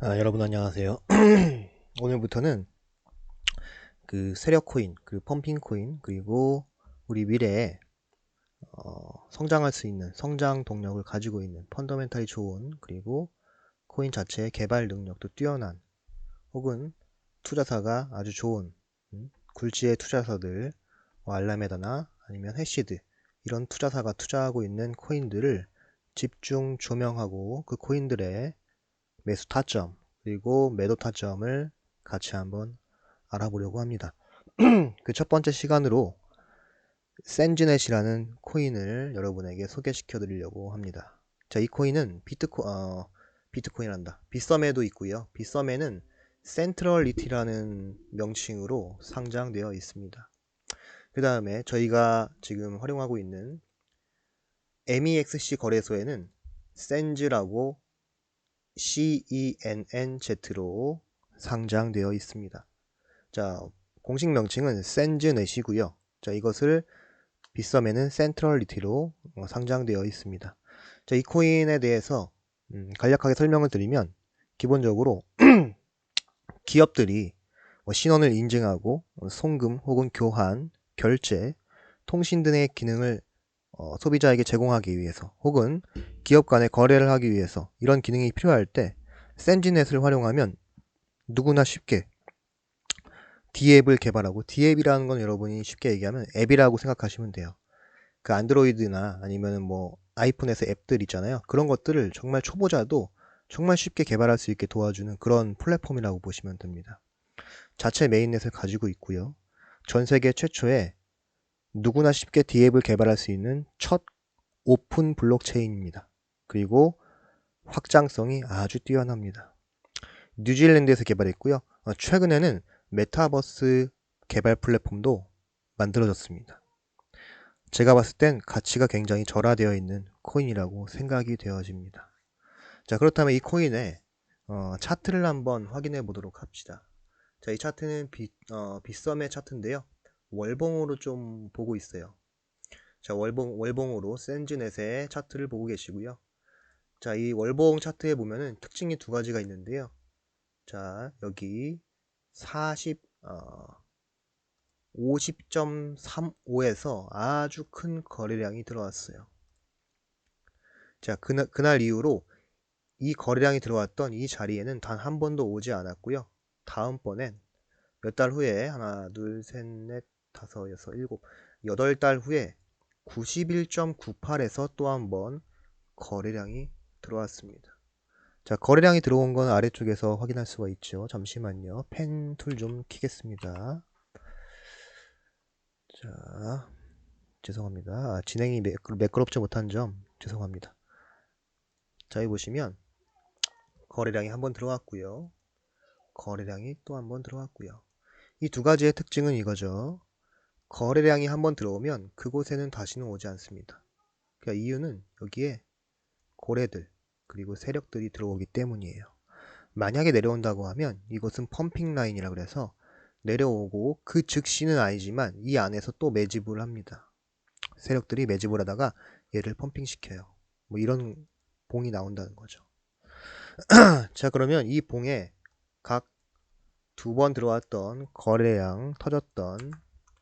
아, 여러분 안녕하세요. 오늘부터는 그 세력 코인, 그 펌핑 코인, 그리고 우리 미래에 어, 성장할 수 있는 성장 동력을 가지고 있는 펀더멘탈이 좋은 그리고 코인 자체의 개발 능력도 뛰어난 혹은 투자사가 아주 좋은 음, 굴지의 투자사들 뭐 알라메다나 아니면 해시드 이런 투자사가 투자하고 있는 코인들을 집중 조명하고 그 코인들의 매수 타점 그리고 매도 타점을 같이 한번 알아보려고 합니다. 그 첫 번째 시간으로 센즈넷이라는 코인을 여러분에게 소개시켜 드리려고 합니다. 자, 이 코인은 비트코 어, 비트코인한다. 빗썸에도 있고요. 빗썸에는 센트럴리티라는 명칭으로 상장되어 있습니다. 그 다음에 저희가 지금 활용하고 있는 MEXC 거래소에는 센즈라고 CENNZ로 상장되어 있습니다. 자, 공식 명칭은 센즈넷이고요. 자, 이것을 빗썸에는 센트럴리티로 어, 상장되어 있습니다. 자, 이 코인에 대해서 음, 간략하게 설명을 드리면 기본적으로 기업들이 뭐 신원을 인증하고 어, 송금 혹은 교환, 결제, 통신 등의 기능을 어, 소비자에게 제공하기 위해서 혹은 기업 간의 거래를 하기 위해서 이런 기능이 필요할 때 센지넷을 활용하면 누구나 쉽게 D앱을 개발하고 D앱이라는 건 여러분이 쉽게 얘기하면 앱이라고 생각하시면 돼요. 그 안드로이드나 아니면 뭐 아이폰에서 앱들 있잖아요. 그런 것들을 정말 초보자도 정말 쉽게 개발할 수 있게 도와주는 그런 플랫폼이라고 보시면 됩니다. 자체 메인넷을 가지고 있고요. 전 세계 최초의 누구나 쉽게 D앱을 개발할 수 있는 첫 오픈 블록체인입니다. 그리고 확장성이 아주 뛰어납니다. 뉴질랜드에서 개발했고요. 어, 최근에는 메타버스 개발 플랫폼도 만들어졌습니다. 제가 봤을 땐 가치가 굉장히 절하되어 있는 코인이라고 생각이 되어집니다. 자, 그렇다면 이 코인의 어, 차트를 한번 확인해 보도록 합시다. 자, 이 차트는 비, 어, 빗썸의 차트인데요. 월봉으로 좀 보고 있어요. 자, 월봉, 월봉으로 센즈넷의 차트를 보고 계시고요. 자, 이 월봉 차트에 보면은 특징이 두 가지가 있는데요. 자, 여기 40, 어, 50.35에서 아주 큰 거래량이 들어왔어요. 자, 그날, 그날 이후로 이 거래량이 들어왔던 이 자리에는 단 한 번도 오지 않았고요. 다음번엔 몇 달 후에 하나, 둘, 셋, 넷, 다섯, 여섯, 일곱, 여덟 달 후에 91.98에서 또 한 번 거래량이 들어왔습니다. 자, 거래량이 들어온 건 아래쪽에서 확인할 수가 있죠. 잠시만요. 펜 툴 좀 키겠습니다. 자, 죄송합니다. 아, 진행이 매끄 럽지 못한 점 죄송합니다. 자, 여기 보시면 거래량이 한 번 들어왔고요. 거래량이 또 한 번 들어왔고요. 이 두 가지의 특징은 이거죠. 거래량이 한번 들어오면 그곳에는 다시는 오지 않습니다. 그러니까 이유는 여기에 고래들 그리고 세력들이 들어오기 때문이에요. 만약에 내려온다고 하면 이것은 펌핑 라인이라 그래서 내려오고 그 즉시는 아니지만 이 안에서 또 매집을 합니다. 세력들이 매집을 하다가 얘를 펌핑 시켜요. 뭐 이런 봉이 나온다는 거죠. 자 그러면 이 봉에 각 두 번 들어왔던 거래량 터졌던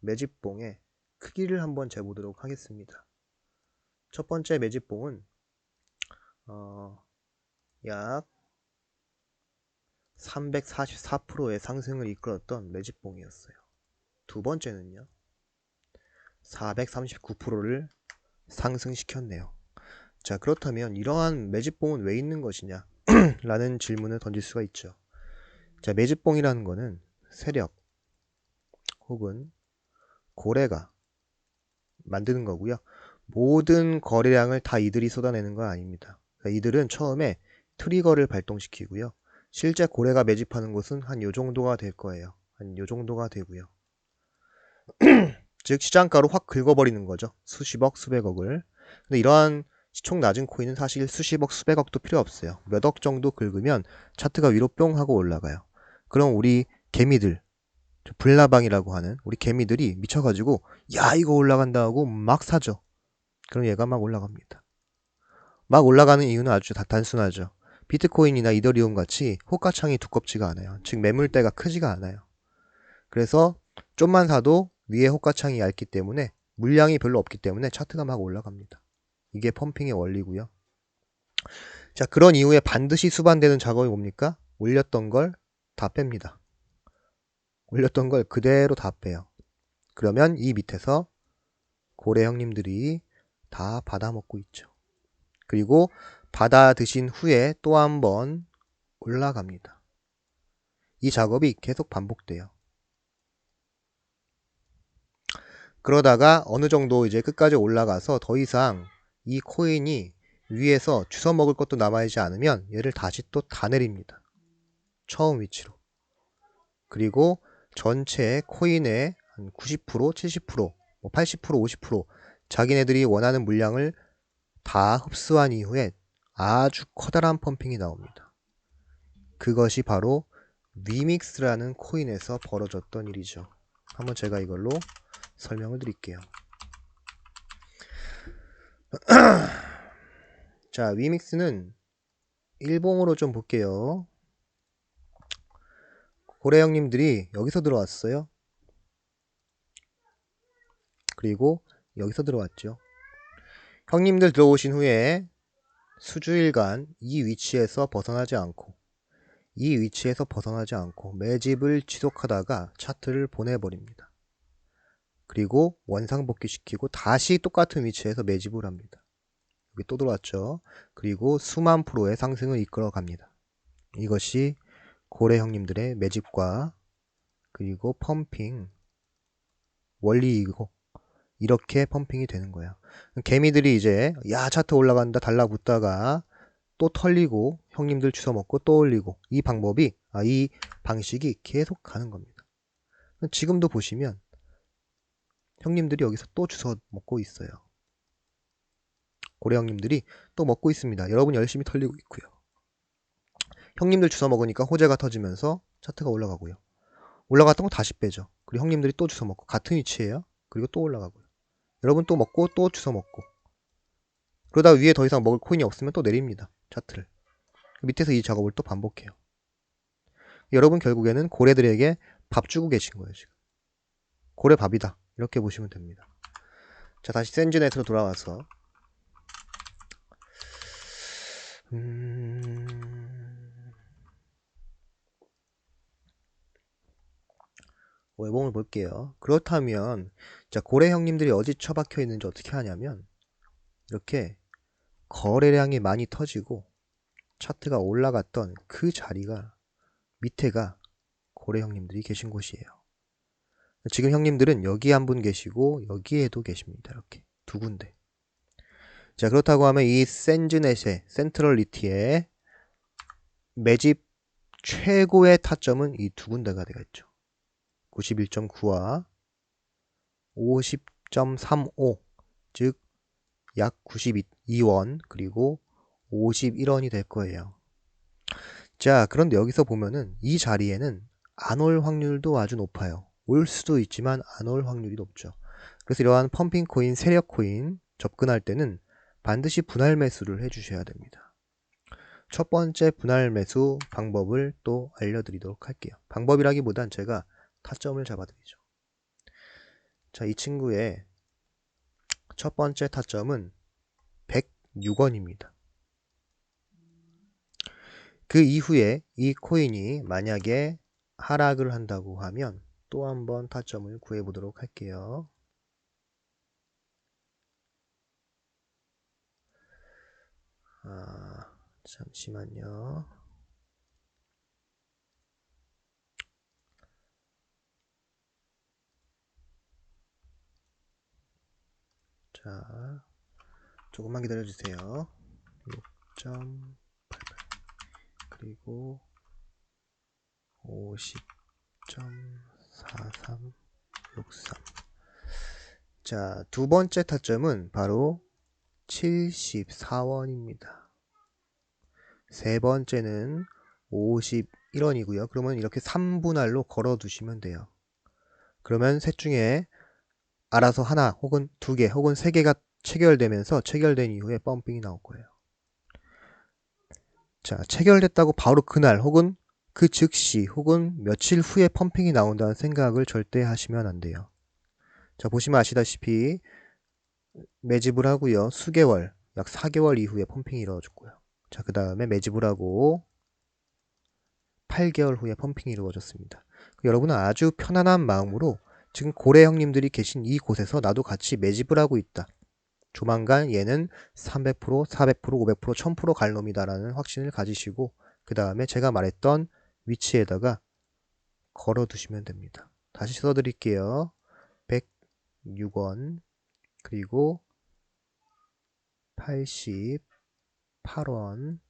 매집봉의 크기를 한번 재보도록 하겠습니다. 첫 번째 매집봉은 어, 약 344%의 상승을 이끌었던 매집봉이었어요. 두 번째는요. 439%를 상승시켰네요. 자, 그렇다면 이러한 매집봉은 왜 있는 것이냐? 라는 질문을 던질 수가 있죠. 자, 매집봉이라는 것은 세력 혹은 고래가 만드는 거고요. 모든 거래량을 다 이들이 쏟아내는 건 아닙니다. 그러니까 이들은 처음에 트리거를 발동시키고요. 실제 고래가 매집하는 곳은 한 요 정도가 될 거예요. 한 요 정도가 되고요. 즉 시장가로 확 긁어버리는 거죠. 수십억, 수백억을. 근데 이러한 시총 낮은 코인은 사실 수십억, 수백억도 필요 없어요. 몇 억 정도 긁으면 차트가 위로 뿅 하고 올라가요. 그럼 우리 개미들, 불나방이라고 하는 우리 개미들이 미쳐가지고 야 이거 올라간다 하고 막 사죠. 그럼 얘가 막 올라갑니다. 막 올라가는 이유는 아주 다 단순하죠. 비트코인이나 이더리움 같이 호가창이 두껍지가 않아요. 즉 매물대가 크지가 않아요. 그래서 좀만 사도 위에 호가창이 얇기 때문에 물량이 별로 없기 때문에 차트가 막 올라갑니다. 이게 펌핑의 원리고요. 자, 그런 이후에 반드시 수반되는 작업이 뭡니까? 올렸던 걸 다 뺍니다. 올렸던 걸 그대로 다 빼요. 그러면 이 밑에서 고래 형님들이 다 받아먹고 있죠. 그리고 받아 드신 후에 또 한 번 올라갑니다. 이 작업이 계속 반복돼요. 그러다가 어느 정도 이제 끝까지 올라가서 더 이상 이 코인이 위에서 주워 먹을 것도 남아있지 않으면 얘를 다시 또 다 내립니다. 처음 위치로. 그리고 전체 코인의 한 90%, 70%, 뭐 80%, 50% 자기네들이 원하는 물량을 다 흡수한 이후에 아주 커다란 펌핑이 나옵니다. 그것이 바로 위믹스라는 코인에서 벌어졌던 일이죠. 한번 제가 이걸로 설명을 드릴게요. 자, 위믹스는 일봉으로 좀 볼게요. 고래 형님들이 여기서 들어왔어요. 그리고 여기서 들어왔죠. 형님들 들어오신 후에 수주일간 이 위치에서 벗어나지 않고 이 위치에서 벗어나지 않고 매집을 지속하다가 차트를 보내버립니다. 그리고 원상복귀 시키고 다시 똑같은 위치에서 매집을 합니다. 여기 또 들어왔죠. 그리고 수만 프로의 상승을 이끌어 갑니다. 이것이 고래 형님들의 매집과 그리고 펌핑 원리이고 이렇게 펌핑이 되는 거예요. 개미들이 이제 야 차트 올라간다 달라붙다가 또 털리고 형님들 주워 먹고 또 올리고 이 방법이 아, 이 방식이 계속 가는 겁니다. 지금도 보시면 형님들이 여기서 또 주워 먹고 있어요. 고래 형님들이 또 먹고 있습니다. 여러분 열심히 털리고 있고요. 형님들 주워 먹으니까 호재가 터지면서 차트가 올라가고요. 올라갔던 거 다시 빼죠. 그리고 형님들이 또 주워 먹고 같은 위치에요. 그리고 또 올라가고요. 여러분 또 먹고 또 주워 먹고 그러다 위에 더 이상 먹을 코인이 없으면 또 내립니다. 차트를. 밑에서 이 작업을 또 반복해요. 여러분 결국에는 고래들에게 밥 주고 계신 거예요, 지금. 고래 밥이다. 이렇게 보시면 됩니다. 자, 다시 센즈넷으로 돌아와서 음... 외봉을 볼게요. 그렇다면 자 고래 형님들이 어디 처박혀 있는지 어떻게 하냐면 이렇게 거래량이 많이 터지고 차트가 올라갔던 그 자리가 밑에가 고래 형님들이 계신 곳이에요. 지금 형님들은 여기 한 분 계시고 여기에도 계십니다. 이렇게 두 군데. 자 그렇다고 하면 이 센즈넷의 센트럴리티의 매집 최고의 타점은 이 두 군데가 되겠죠. 91.9와 50.35, 즉 약 92원 그리고 51원이 될 거예요. 자, 그런데 여기서 보면은 이 자리에는 안 올 확률도 아주 높아요. 올 수도 있지만 안 올 확률이 높죠. 그래서 이러한 펌핑 코인, 세력 코인 접근할 때는 반드시 분할 매수를 해주셔야 됩니다. 첫 번째 분할 매수 방법을 또 알려드리도록 할게요. 방법이라기보단 제가 타점을 잡아드리죠. 자, 이 친구의 첫 번째 타점은 106원입니다. 그 이후에 이 코인이 만약에 하락을 한다고 하면 또 한번 타점을 구해보도록 할게요. 아, 잠시만요. 자, 조금만 기다려주세요. 6.88 그리고 50.4363 자, 두 번째 타점은 바로 74원입니다. 세 번째는 51원이고요. 그러면 이렇게 3분할로 걸어 두시면 돼요. 그러면 셋 중에 알아서 하나 혹은 두 개 혹은 세 개가 체결되면서 체결된 이후에 펌핑이 나올 거예요. 자, 체결됐다고 바로 그날 혹은 그 즉시 혹은 며칠 후에 펌핑이 나온다는 생각을 절대 하시면 안 돼요. 자, 보시면 아시다시피 매집을 하고요. 수개월, 약 4개월 이후에 펌핑이 이루어졌고요. 자, 그 다음에 매집을 하고 8개월 후에 펌핑이 이루어졌습니다. 여러분은 아주 편안한 마음으로 지금 고래 형님들이 계신 이곳에서 나도 같이 매집을 하고 있다. 조만간 얘는 300%, 400%, 500%, 1000%갈 놈이다라는 확신을 가지시고 그 다음에 제가 말했던 위치에다가 걸어 두시면 됩니다. 다시 써드릴게요. 106원 그리고 88원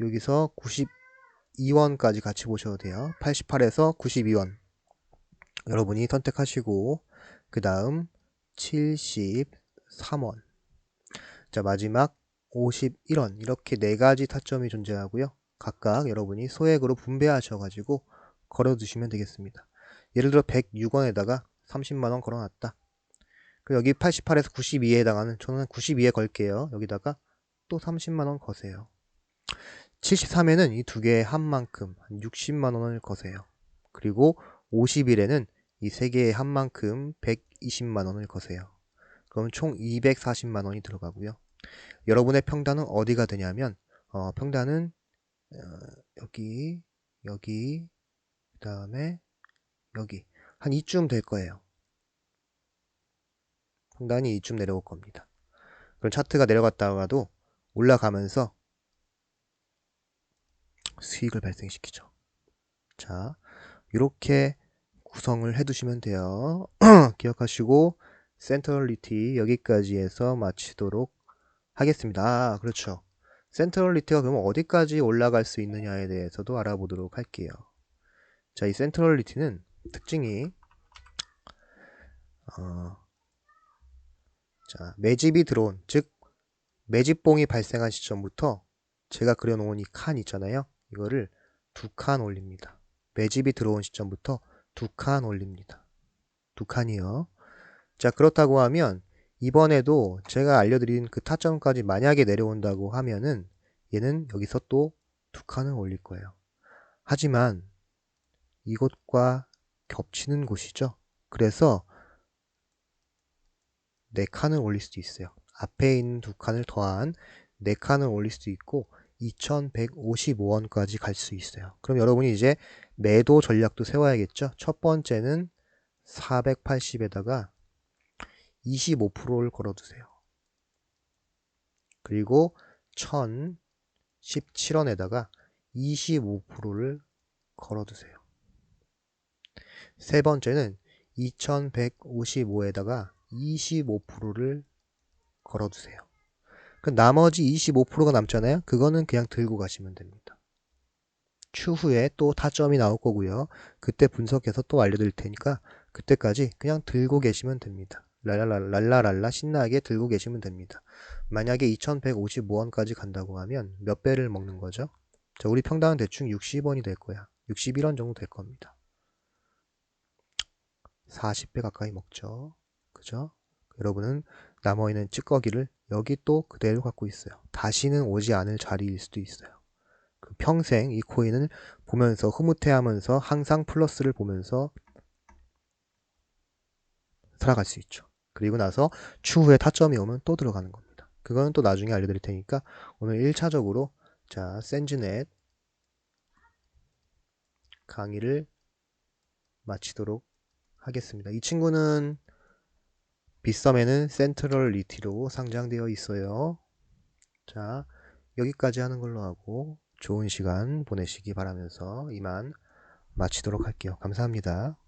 여기서 92원까지 같이 보셔도 돼요. 88에서 92원 여러분이 선택하시고 그 다음 73원 자 마지막 51원 이렇게 네 가지 타점이 존재하고요. 각각 여러분이 소액으로 분배하셔 가지고 걸어 두시면 되겠습니다. 예를 들어 106원에다가 30만원 걸어놨다. 그리고 여기 88에서 92에 해당하는 저는 92에 걸게요. 여기다가 또 30만원 거세요. 73에는 이 두 개의 한 만큼 60만원을 거세요. 그리고 50일에는 이 세 개의 한 만큼 120만원을 거세요. 그럼 총 240만원이 들어가고요. 여러분의 평단은 어디가 되냐면 어, 평단은 어, 여기 여기 그 다음에 여기 한 이쯤 될 거예요. 평단이 이쯤 내려올 겁니다. 그럼 차트가 내려갔다가도 올라가면서 수익을 발생시키죠. 자, 이렇게 구성을 해두시면 돼요. 기억하시고 센트럴리티 여기까지 해서 마치도록 하겠습니다. 아, 그렇죠. 센트럴리티가 그러면 어디까지 올라갈 수 있느냐에 대해서도 알아보도록 할게요. 자, 이 센트럴리티는 특징이 어, 자, 매집이 들어온, 즉 매집봉이 발생한 시점부터 제가 그려놓은 이 칸 있잖아요. 이거를 두 칸 올립니다. 매집이 들어온 시점부터 두 칸 올립니다. 두 칸이요. 자, 그렇다고 하면 이번에도 제가 알려드린 그 타점까지 만약에 내려온다고 하면은 얘는 여기서 또 두 칸을 올릴 거예요. 하지만 이곳과 겹치는 곳이죠. 그래서 네 칸을 올릴 수도 있어요. 앞에 있는 두 칸을 더한 네 칸을 올릴 수도 있고 2155원까지 갈 수 있어요. 그럼 여러분이 이제 매도 전략도 세워야겠죠. 첫 번째는 480에다가 25%를 걸어두세요. 그리고 1017원에다가 25%를 걸어두세요. 세 번째는 2155에다가 25%를 걸어두세요. 그 나머지 25%가 남잖아요. 그거는 그냥 들고 가시면 됩니다. 추후에 또 타점이 나올 거고요. 그때 분석해서 또 알려드릴 테니까 그때까지 그냥 들고 계시면 됩니다. 랄랄랄라 신나게 들고 계시면 됩니다. 만약에 2155원까지 간다고 하면 몇 배를 먹는 거죠? 자, 우리 평당은 대충 60원이 될 거야. 61원 정도 될 겁니다. 40배 가까이 먹죠. 그죠? 여러분은 남아있는 찌꺼기를 여기 또 그대로 갖고 있어요. 다시는 오지 않을 자리일 수도 있어요. 그 평생 이 코인을 보면서 흐뭇해하면서 항상 플러스를 보면서 살아갈 수 있죠. 그리고 나서 추후에 타점이 오면 또 들어가는 겁니다. 그거는 또 나중에 알려드릴 테니까 오늘 1차적으로 자 센즈넷 강의를 마치도록 하겠습니다. 이 친구는 빗썸에는 센트럴 리티로 상장되어 있어요. 자, 여기까지 하는 걸로 하고 좋은 시간 보내시기 바라면서 이만 마치도록 할게요. 감사합니다.